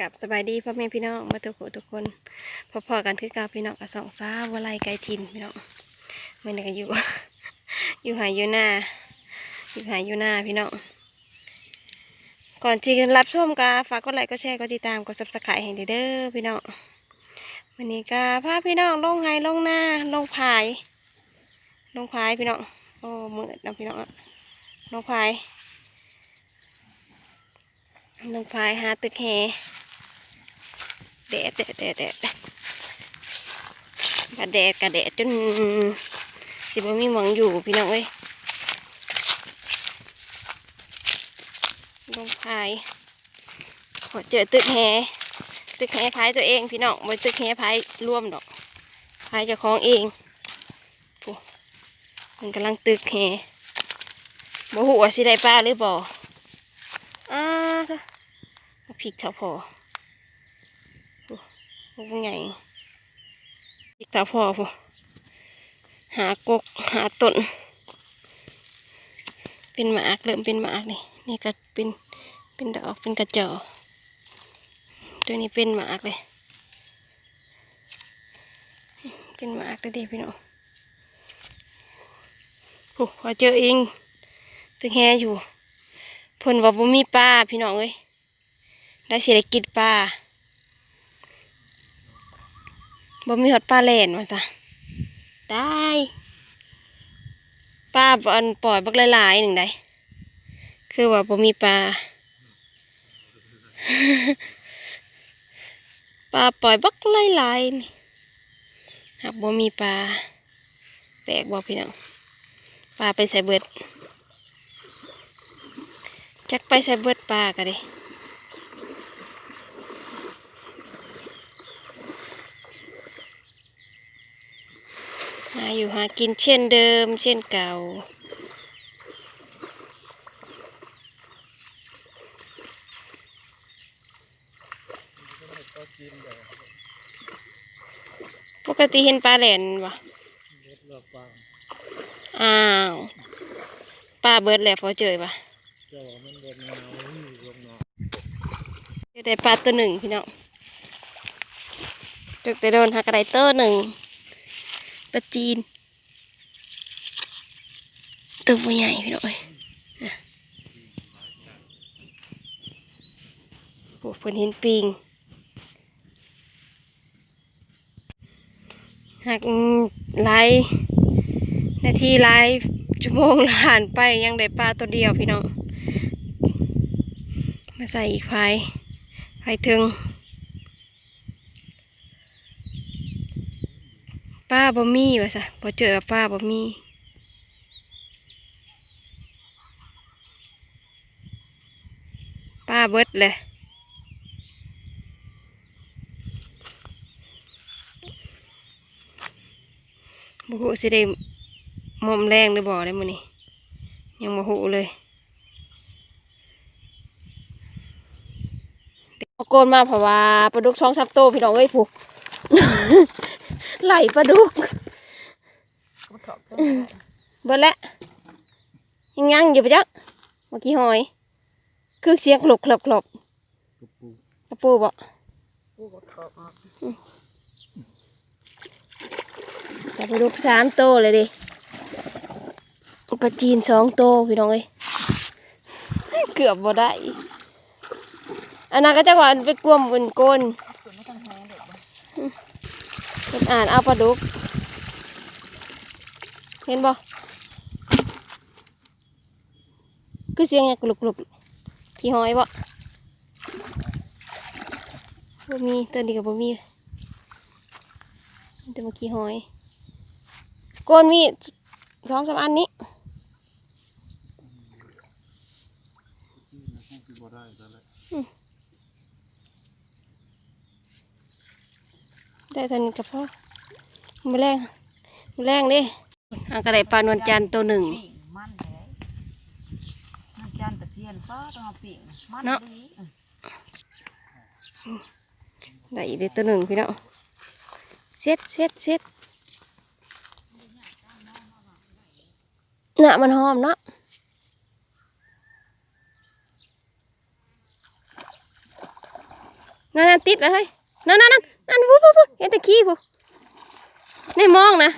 กับสบายดีพ่อแม่พี่น้องมาทุกคนทุกคนพอๆกันคือกับพี่น้องกับสองสาววลัยไกลทินพี่น้องเมื่อนี้ก็อยู่ อยู่หายอยู่หน้าอยู่หายอยู่หน้าพี่น้องก่อนที่รับชมก็ฝากกดไลค์กดแชร์กดติดตามกดซับสไครต์ให้เด้อพี่น้องวันนี้ก็พาพี่น้องลงไฮลงหน้าลงพายลงพายพี่น้องโอ้มืดนะพี่น้องลงพายลงพายหาตึกแฮ แดดแดดแดดแดดกระแดดกระแดดจนสิบ่มีหวังอยู่พี่น้องเอ้ยลงพายขอเจอตึกแฮตึกแฮพายตัวเองพี่น้องไว้ตึกแฮพายร่วมดอกพายเจ้าของเองผู้มันกำลังตึกแฮบ่หูว่าสิได้ปลาหรือบ่อ้าค่ะเอาพริกเถาพอ กใหญ่พริกเถาพอผู้หากกหาต้นเป็นหมากเริ่มเป็นหมากนี่นี่ก็เป็นเป็นดอกเป็นกระจอกตัวนี้เป็นหมากเลย เป็นหมากเลยดิพี่น้องโอ้พอเจอเองตึงแฮอยู่เพิ่นว่าบ่มีปลาพี่น้องเอ้ยได้สิได้กินปลา บ่มีฮอดปลาแหลนว่าซะได้ปลาบ่อันปล่อยบักหลายๆหนึ่งได้คือว่าบ่มีปลาปลาปล่อยบักหลายๆนี่หากบ่มีปลาแปลกบ่พี่น้องปลาไปใส่เบิดจักไปใส่เบิดปลากันดิ อยู่หากินเช่นเดิม เช่นเก่า ปกติเห็นปลาแหลนวะอ้าวปลาเบิดแหละพอเจอปะเจอได้ปลาตัวหนึ่งพี่น้องจุกจะโดนหักกระไดตัวหนึ่ง ปลาจีน ตัวใหญ่พี่น้องเอ้ยโอ้เพิ่นเห็นปิงหักไล่นาทีไล่ชั่วโมงผ่านไปยังได้ปลาตัวเดียวพี่น้อง มาใส่อีกไฟไฟถึง ป้าบ่มีวะซะพอเจอป้าบ่มีป้าเบิดเลยบ่ฮู้สิได้มอมแรงหรือบ่ได้มื้นี้ยังบ่ฮู้เลยโกนมาเพราะว่าปลาดุกช่องซับโตพี่น้องเอ้ยผูก ไหลปลาดุกเบิดแล้วยังยังอยู่ปะจ๊ะเมื่อกี้หอย คือเสียงกลบกลบกลบกระปูกระปูบอกปูกระทบแต่ปลาดุกสามโตวเลยดิปลาจีนสองโตวพี่น้องเอ้ยเกือบบ่ได้อันนั้นก็จะว่าไปกวมบนก้นเป็น อ่านเอาปลาดุก เห็นบ่คือเสียงอย่างกลุกกลุกขี้หอยบ่บ่มีตัวนี้ก็บ่มีแต่มาขี้หอยก้นมีสองสามอันนี้ได้แล้วแหละได้เท่านี้ก็พอ มาแรงมาแรงเดิอากระไดปลานวลจันทร์ตัวหนึ่งปิ่งมันเลยมันจานตะเพียนก็ต้องเอาปิ่งมันเนาะดีได้อีกเด้อตัวหนึ่งพี่น้องเซ็ตเซ็ตเซ็ตน่ะมันหอมเนาะนั่นนั่นติดเลยเฮ้ยนั่นนั่นนั่นนั่นปุ๊บปุ๊บปุ๊บเห็นแตะขี้ปุ๊ นี่มองนะ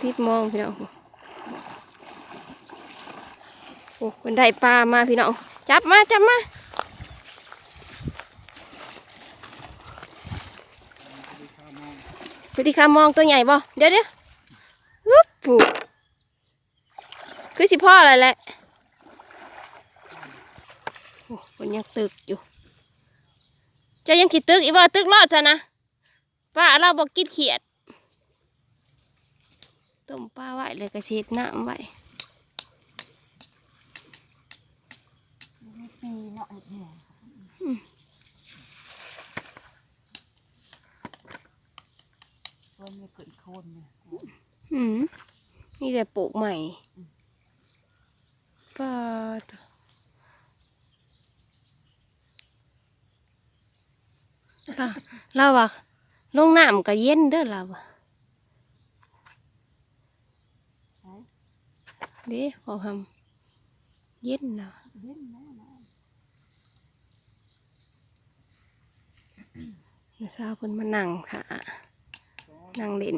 ติดมองพี่น้องโอ้เป็นได้ปลามาพี่น้องจับมาจับมาพอดีคามองตัวใหญ่บ่เดี๋ยวเดี๋ยววุบปุ๊บคือสิพ่ออะไรแหละโอ้มันยังตึกอยู่จะยังคิดตึกอีกว่าตึกรอดซะนะ ป้าเราบอกกินเขียดต้มปลาไว้เลยกระเช็ดน้ำไว้ปีเนาะเห็ดแหงต้นไม่เกิดโคนเนี่ยอืมนี่แต่ปลูกใหม่ป้าดเราเราว่า ลงน้ำก็เย็นเด้อเราเด้พอทำเย็นเนาะเย็นแน่นะน้าสาวเพิ่นมานั่งค่ะ นั่งเล่น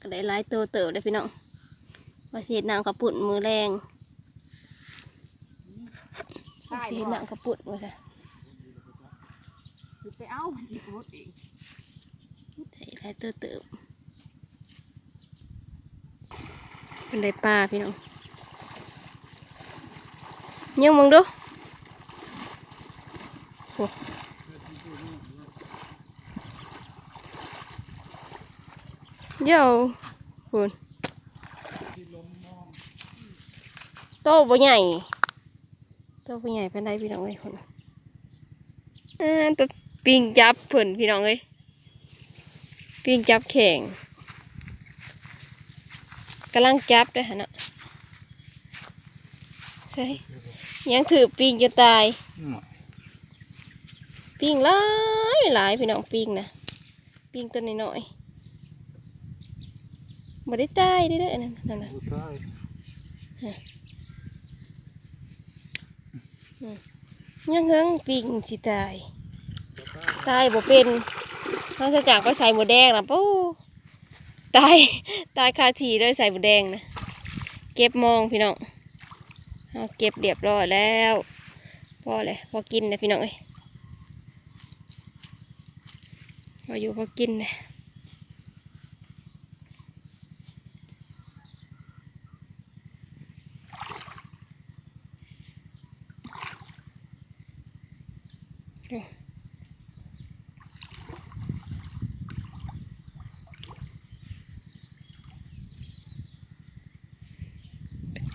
ก็ได้หลายตัวเติบได้พี่น้องว่าสิเฮ็ดน้ำกระปุ่นมือแรงว่าสิเฮ็ดน้ำกระปุ่นว่าซะ คือไปเอามันสิพูดเองได้หลายตัวเติบเป็นได้ปลาพี่น้องยังมองดูโอ้เดี๋ยวคุณโตบ่ใหญ่โตบ่ใหญ่เป็นไรพี่น้องเอ้ยคนอ่าตัว ปิงจับเพิ่นพี่น้องเอ้ยปิงจับแข่งกำลังจับด้วยฮะเนาะใช่ยังถือปิงจะตาย ปิ้งหลายหลายพี่น้องปิ้งนะปิ้งตัวน้อยๆบ่ได้ตายเด้อเด้อนั่นนั่นน่ะดูใต้ยังเฮิงปิ้งสิตาย ตายบ่เป็นเขาจะจากไปใส่หมูแดงนะปู้ตายตายคาทีด้วยใส่หมูแดงนะเก็บมองพี่น้องเอาเก็บเรียบร้อยแล้วพอเลยพอกินนะพี่น้องเอ้ยพออยู่พอกินนะ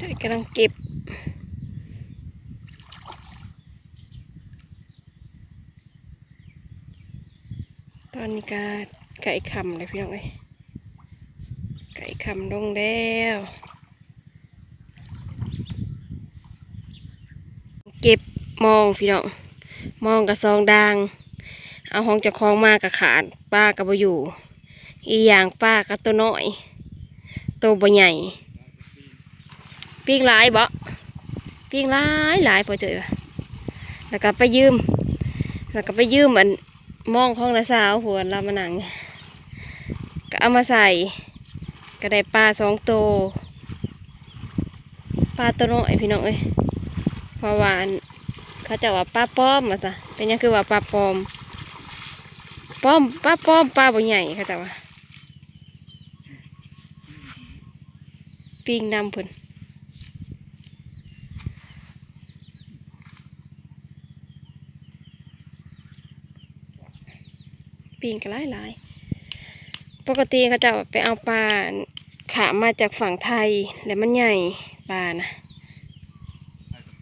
เดี๋ยวกำลังเก็บ ตอนนี้ก็ไก่คำเลยพี่น้องเอ้ยไก่คำลงแล้วเก็บมองพี่น้องมองกับซองดางเอาห้องเจะคล้าของมากกับขาดป้ากับบอยู่ อีอย่างป้ากับตัวน้อย ตัวบ่ใหญ่ ปิ้งหลายบ่ปิ้งหลายหลายพอเจอแล้วก็ไปยืม แล้วก็ไปยืมอันมองของนาสาวหัวเรามาหนังก็เอามาใส่ก็ได้ปลาสองตัวปลาตัวน้อยพี่น้องเอ้ยพราะว่านเขาจะว่าปลาป้อมมาซะเป็นยังคือว่าปลาปลอมป้อมปลาป้อมปลาบ่ใหญ่เขาจะว่าปิ้งนำเพิ่น ปิ้งกันหลายหลายๆปกติเขาจะไปเอาปลาขามาจากฝั่งไทยแล้วมันใหญ่ปลานะ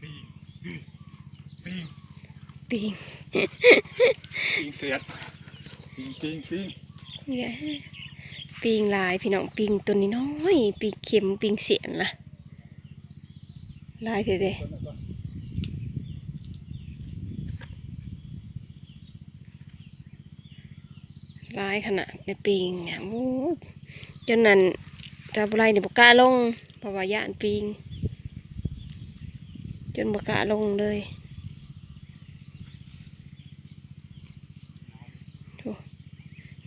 ปิ้งปิ้งปิ้งเสียดปิ้งปิ้งปิ้งเนี่ยปิ้งหลายพี่น้องปิ้งตัวนี้น้อยปิ้งเข็มปิ้งเสียนนะหลายเท่เด้ห ร้ายขนาดในปีงเนี่ยมูจนนั้นจะบุไรเนี่ยบกล้าลงเพราะว่ายานปีงจนบกล้าลงเลย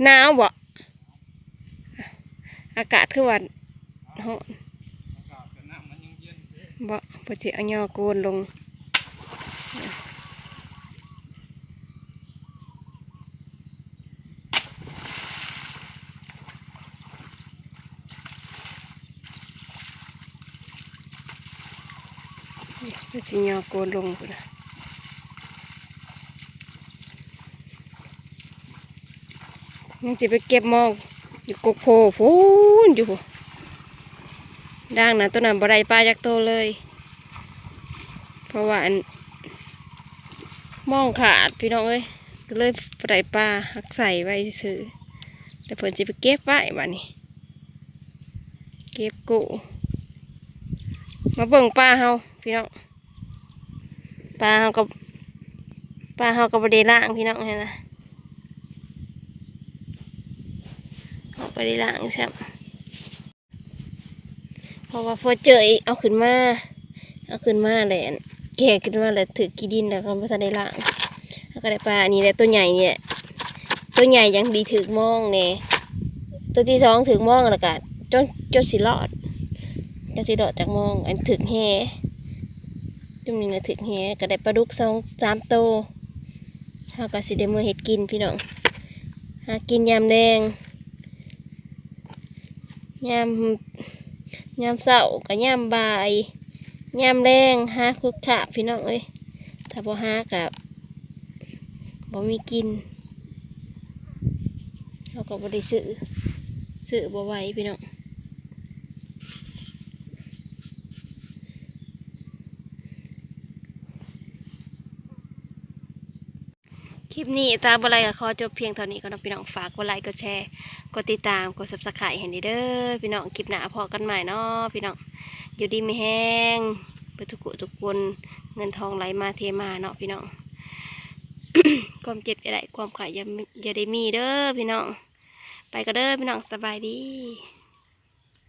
หนาวบ่อากาศคือว่าเหาะบ่ปอจะเอายอกูนลง นี่พอสิยอโกนลงพุ่นน่ะยังสิไปเก็บมองอยู่กกโพพูนอยู่ด่างนะตัวนั้นบไดปลาจักโตเลย เพราะว่าอันมองขาดพี่น้องเอ้ยก็เลยปล่อยปลาหักใส่ไว้ซื้อแต่เพิ่นสิไปเก็บไว้บัดนี้ เก็บกูมาเบิ่งปลาเฮา พี่น้องปลาเฮากับปลาเฮากับบไดีล่างพี่น้องเห็นนะเอาไปได้ล่างใช่เพราะว่าพอเจออีกเอาขึ้นมาเอาขึ้นมาเลยอันแก่ขึ้นมาเลยถือกีดินแล้วก็ไม่ทันได้ล้างแล้วก็ได้ปลาอันนี้แหละตัวใหญ่เนี่ยตัวใหญ่ยังดีถือมองเนี่ยตัวที่สองถือมองแล้วก็จนจนสิรอดจนสิรอดจากมองอันถือแฮ จุ่มนี้นะถือแฮก็ได้ปลาดุกสองสามโตเฮาก็สิได้มือเห็ดกินพี่น้องหากินยามแดงยามยามเสาร์กับยามบ่ายยามแรงหาคุกขะพี่น้องเอ้ยถ้าบ่หากับบ่มีกินเขาก็บ่ได้ซื้อซื้อบ่ไหวพี่น้อง คลิปนี้ตาบอะไรก็ขอจบเพียงเท่านี้ก็น้องพี่น้องฝากกดไลค์กดแชร์กดติดตามกด subscribe ให้ดีเด้อพี่น้องคลิปหน้าพอกันใหม่เนาะพี่น้องอยู่ดีไม่แห้งเพื่อทุกคนทุกคนเงินทองไหลมาเทมาเนาะพี่น้องความเจ็บอย่าได้ความขายอย่าอย่าได้มีเด้อพี่น้องไปก็เด้อพี่น้องสบายดี